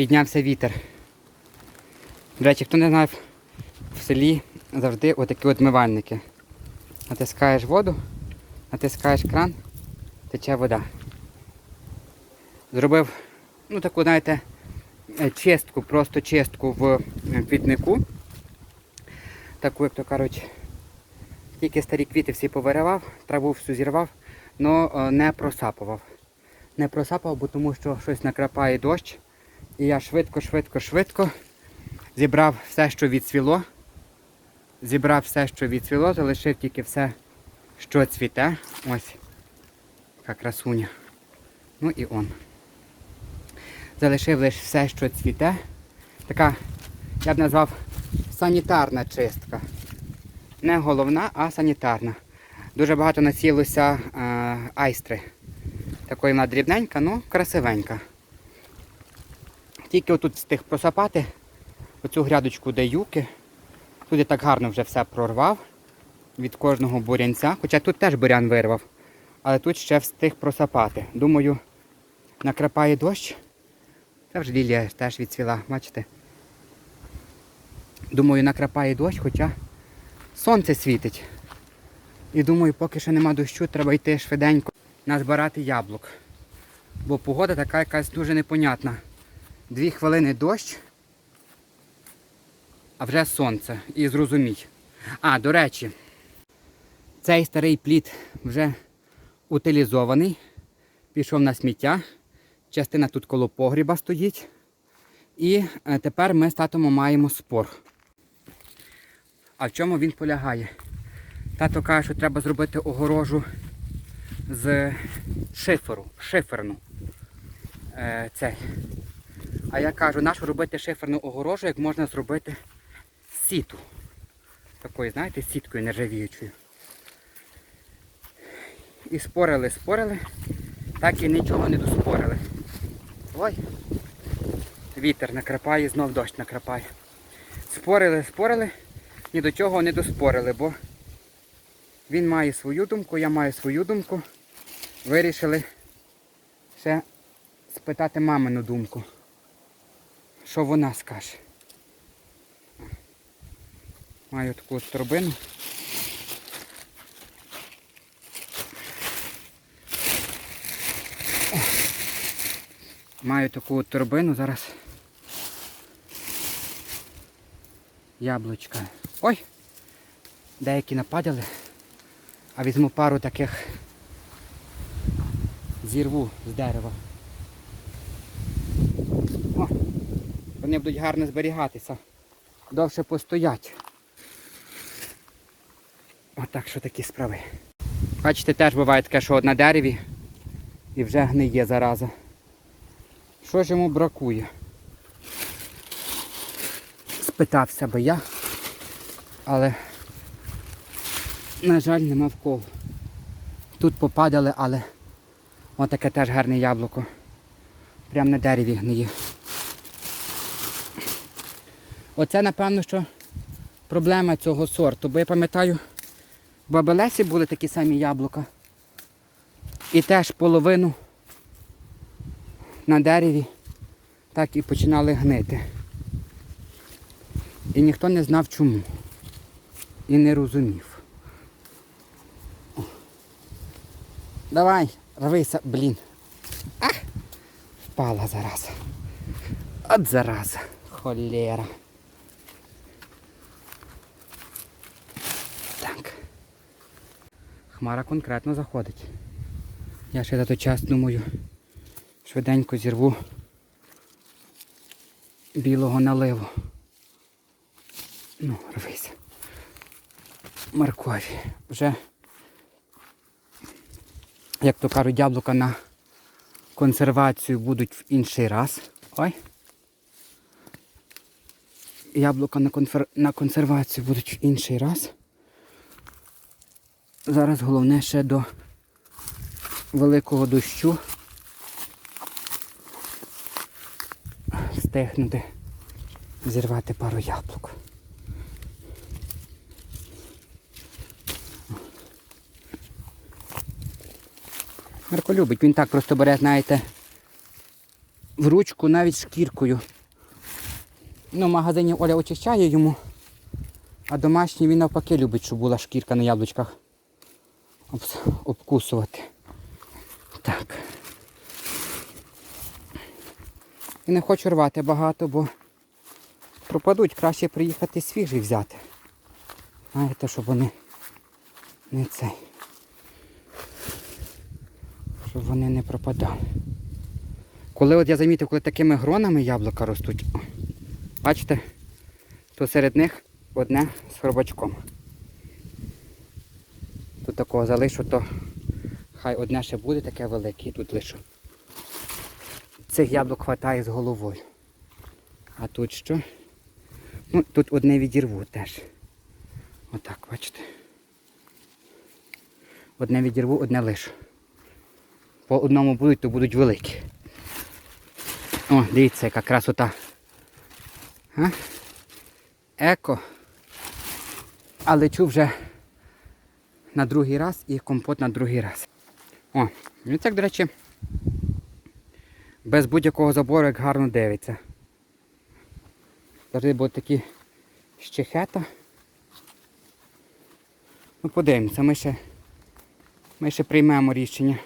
піднявся вітер. До речі, хто не знав, в селі завжди отакі от мивальники. Натискаєш воду, натискаєш кран, тече вода. Зробив, ну таку, знаєте, е, чистку, просто чистку в е, квітнику. Таку, як то кажуть, тільки старі квіти всі повиривав, траву всю зірвав, але не просапував. Не просапав, бо тому що щось накрапає дощ. І я швидко, швидко, швидко зібрав все, що відцвіло. Зібрав все, що відцвіло, залишив тільки все, що цвіте. Ось яка красуня. Ну і он. Залишив лише все, що цвіте. Така, я б назвав, санітарна чистка. Не головна, а санітарна. Дуже багато насілося е, айстри. Такої вона дрібненька, ну красивенька. Тільки отут встиг просапати оцю грядочку, де юки. Тут я так гарно вже все прорвав від кожного бурянця. Хоча тут теж бурян вирвав. Але тут ще встиг просапати. Думаю, накрапає дощ. Це вже лілія теж відцвіла, бачите? Думаю, накрапає дощ, хоча сонце світить. І думаю, поки що нема дощу, треба йти швиденько назбирати яблук. Бо погода така якась дуже непонятна. Дві хвилини дощ, а вже сонце. І зрозумій. А, до речі, цей старий плід вже утилізований, пішов на сміття. Частина тут коло погріба стоїть. І е, тепер ми з татом маємо спор. А в чому він полягає? Тато каже, що треба зробити огорожу з шиферу, шиферну. Е, цей. А я кажу, нащо робити шиферну огорожу, як можна зробити сіту. Такою, знаєте, сіткою нержавіючою. І спорили, спорили, так і нічого не доспорили. Ой, вітер накрапає, знов дощ накрапає. Спорили, спорили, ні до чого не доспорили, бо він має свою думку, я маю свою думку. Вирішили ще спитати мамину думку. Що вона скаже. Маю таку от торбину. Маю таку от торбину зараз. Яблучка. Ой! Деякі нападали. А візьму пару таких зірву з дерева. О, вони будуть гарно зберігатися. Довше постоять. Отак що такі справи. Бачите, теж буває таке, що на дереві і вже гниє зараза. Що ж йому бракує? Спитався би я, але на жаль, нема в кого. Тут попадали, але отаке теж гарне яблуко. Прямо на дереві гниє. Оце, напевно, що проблема цього сорту. Бо я пам'ятаю, в Бабелесі були такі самі яблука. І теж половину на дереві так і починали гнити. І ніхто не знав чому. І не розумів. Давай, рвися, блін. Ах! Впала зараза. От зараза. Холера. Так. Хмара конкретно заходить. Я ще за той час думаю, швиденько зірву білого наливу. Ну, рвися. Моркові. Вже як то кажуть, яблука на консервацію будуть в інший раз. Ой. Яблука на, конфер... на консервацію будуть в інший раз. Зараз головне ще до великого дощу встигнути зірвати пару яблук. Марко любить, він так просто бере, знаєте, в ручку навіть шкіркою. Ну, в магазині Оля очищає йому, а домашній він навпаки любить, щоб була шкірка на яблучках. Об- обкусувати. Так. І не хочу рвати багато, бо пропадуть. Краще приїхати свіжий взяти. Знаєте, щоб вони не цей. Щоб вони не пропадали. Коли от я замітив, коли такими гронами яблука ростуть, бачите, то серед них одне з хробачком. Такого залишу, то хай одне ще буде таке велике, тут лишу. Цих яблук хватає з головою. А тут що? Ну, тут одне відірву теж. Отак, бачите. Одне відірву, одне лишу. По одному будуть, то будуть великі. О, дивіться, яка красота. Еко. А лечу вже на другий раз і компот на другий раз. О, і так, до речі, без будь-якого забору як гарно дивиться. Завжди будуть такі щехета. Ну, подивимося, ми ще, ми ще приймемо рішення.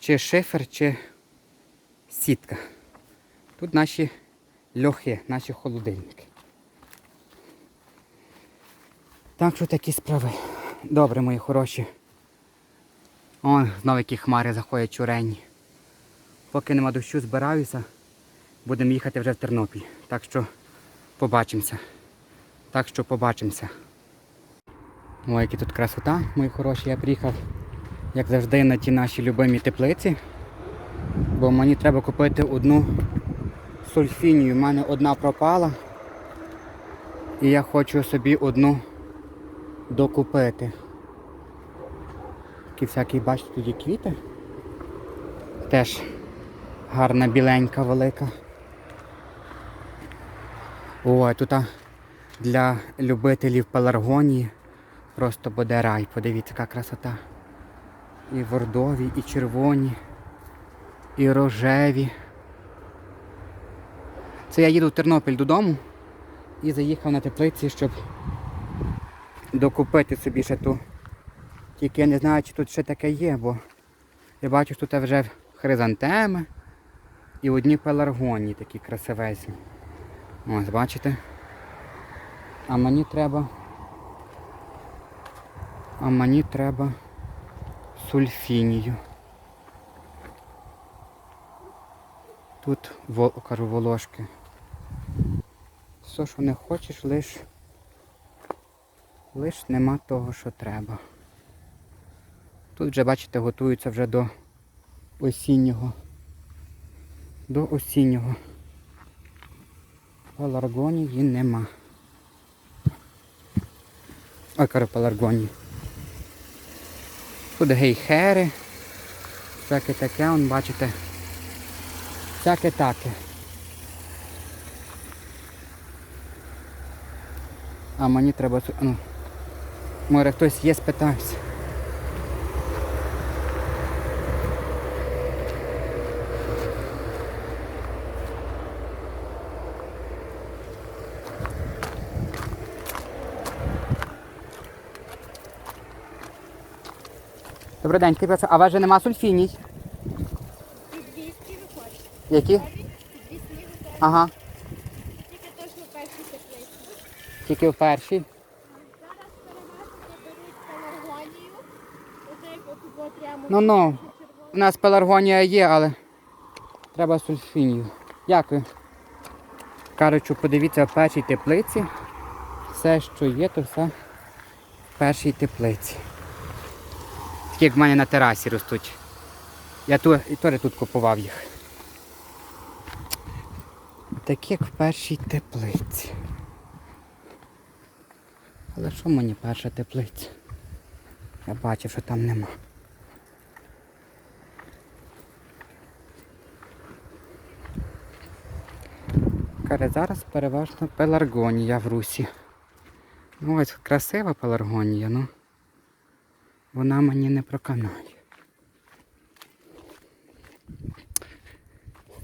Чи шифер, чи сітка. Тут наші льохи, наші холодильники. Так що такі справи. Добре, мої хороші. О, знову які хмари заходять чурені. Поки нема дощу, збираюся, будемо їхати вже в Тернопіль. Так що побачимося. Так що побачимося. Ой, які тут красота, мої хороші. Я приїхав, як завжди, на ті наші любимі теплиці. Бо мені треба купити одну сульфінію. У мене одна пропала. І я хочу собі одну докупити. Такі всякі, бачите, є квіти. Теж гарна біленька велика. Ой, тут для любителів пеларгонії просто буде рай. Подивіться, яка красота. І бордові, і червоні, і рожеві. Це я їду в Тернопіль додому і заїхав на теплиці, щоб докупити собі ще ту. Тільки я не знаю, чи тут ще таке є, бо я бачу, що тут вже хризантеми і одні пеларгонії такі красивезні. Ось, бачите? А мені треба. А мені треба сульфінію. Тут кажу волошки. Все, що не хочеш, лиш, лиш нема того, що треба. Тут вже, бачите, готуються вже до осіннього. До осіннього. Паларгонії нема. Ой, кажу, паларгонії. Тут гейхери. Всяке таке, он, бачите. Всяке таке. А мені треба... Ну, може хтось є, спитався. Добрий день, скажіть, а у вас же нема сульфіній? Під 200 виходить. Які? Під 200 виходить. Ага, Тільки то, що в першій теплиці. тільки в першій. Зараз переважно беруть пеларгонію. Оце як от було прямо Ну у нас пеларгонія є, але треба сульфінію. Дякую. Кажучи, подивіться в першій теплиці. Все, що є, то все в першій теплиці. Такі як в мене на терасі ростуть. Я і теж тут купував їх. Такі як в першій теплиці. Але що мені перша теплиця? Я бачив, що там нема. Каже, зараз переважно пеларгонія в русі. Ну ось красива пеларгонія, ну вона мені не проканає.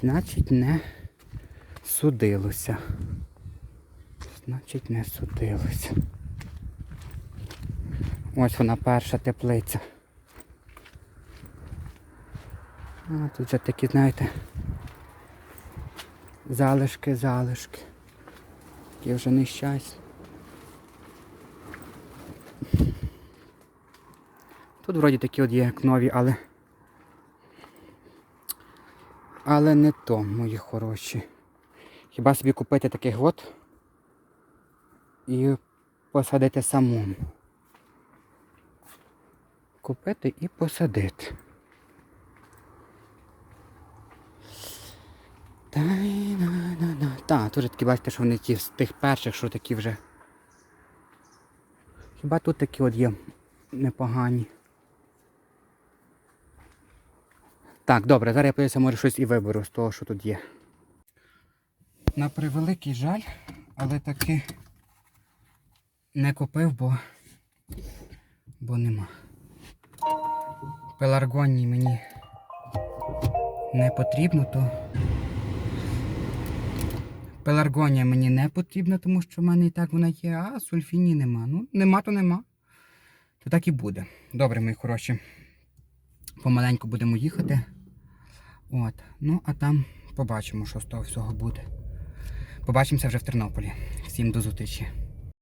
Значить, не судилося. Значить, не судилося. Ось вона перша теплиця. А тут вже такі, знаєте, залишки, залишки. Такі вже нещасні. Тут вроді такі от є як нові, але. Але не то, мої хороші. Хіба собі купити таких от і посадити самому. Купити і посадити. Так, тут такі бачите, що вони ті з тих перших, що такі вже. Хіба тут такі от є непогані. Так, добре, зараз я подивлюся, може щось і виберу з того, що тут є. На превеликий жаль, але таки не купив, бо, бо нема. Пеларгоній мені не потрібно, то. Пеларгонія мені не потрібна, тому що в мене і так вона є, а сульфіні нема. Ну, нема, то нема. То так і буде. Добре, мої хороші. Помаленьку будемо їхати. От. Ну, а там побачимо, що з того всього буде. Побачимося вже в Тернополі. Всім до зустрічі.